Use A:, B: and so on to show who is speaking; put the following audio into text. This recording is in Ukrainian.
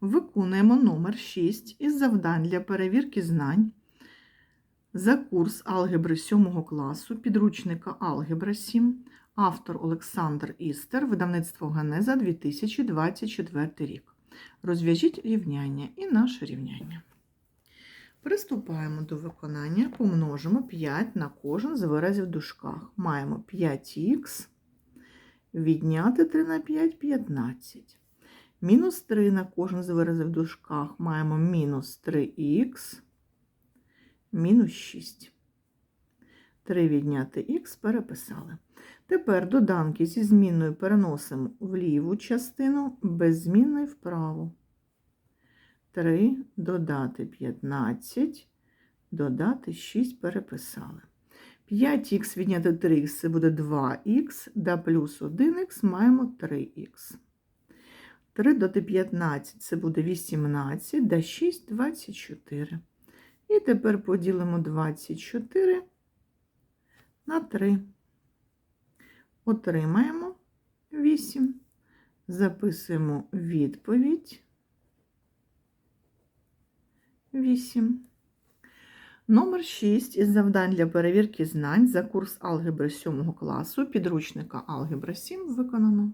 A: Виконуємо номер 6 із завдань для перевірки знань за курс алгебри 7 класу підручника Алгебра 7, автор Олександр Істер, видавництво Ганеза 2024 рік. Розв'яжіть рівняння і наше рівняння. Приступаємо до виконання, помножимо 5 на кожен з виразів в дужках. Маємо 5х, відняти 3 на 5 – 15. Мінус 3 на кожен з виразів в дужках маємо мінус 3х, мінус 6. 3 відняти х переписали. Тепер доданки зі змінною переносимо в ліву частину, без змінної вправу. 3 додати 15, додати 6 переписали. 5х відняти 3х це буде 2х, да плюс 1х маємо 3х. 3 додати 15 це буде 18, да 6 24. І тепер поділимо 24 на 3. Отримаємо 8. Записуємо відповідь 8. Номер 6 із завдань для перевірки знань за курс алгебри 7 класу підручника Алгебра 7 виконано.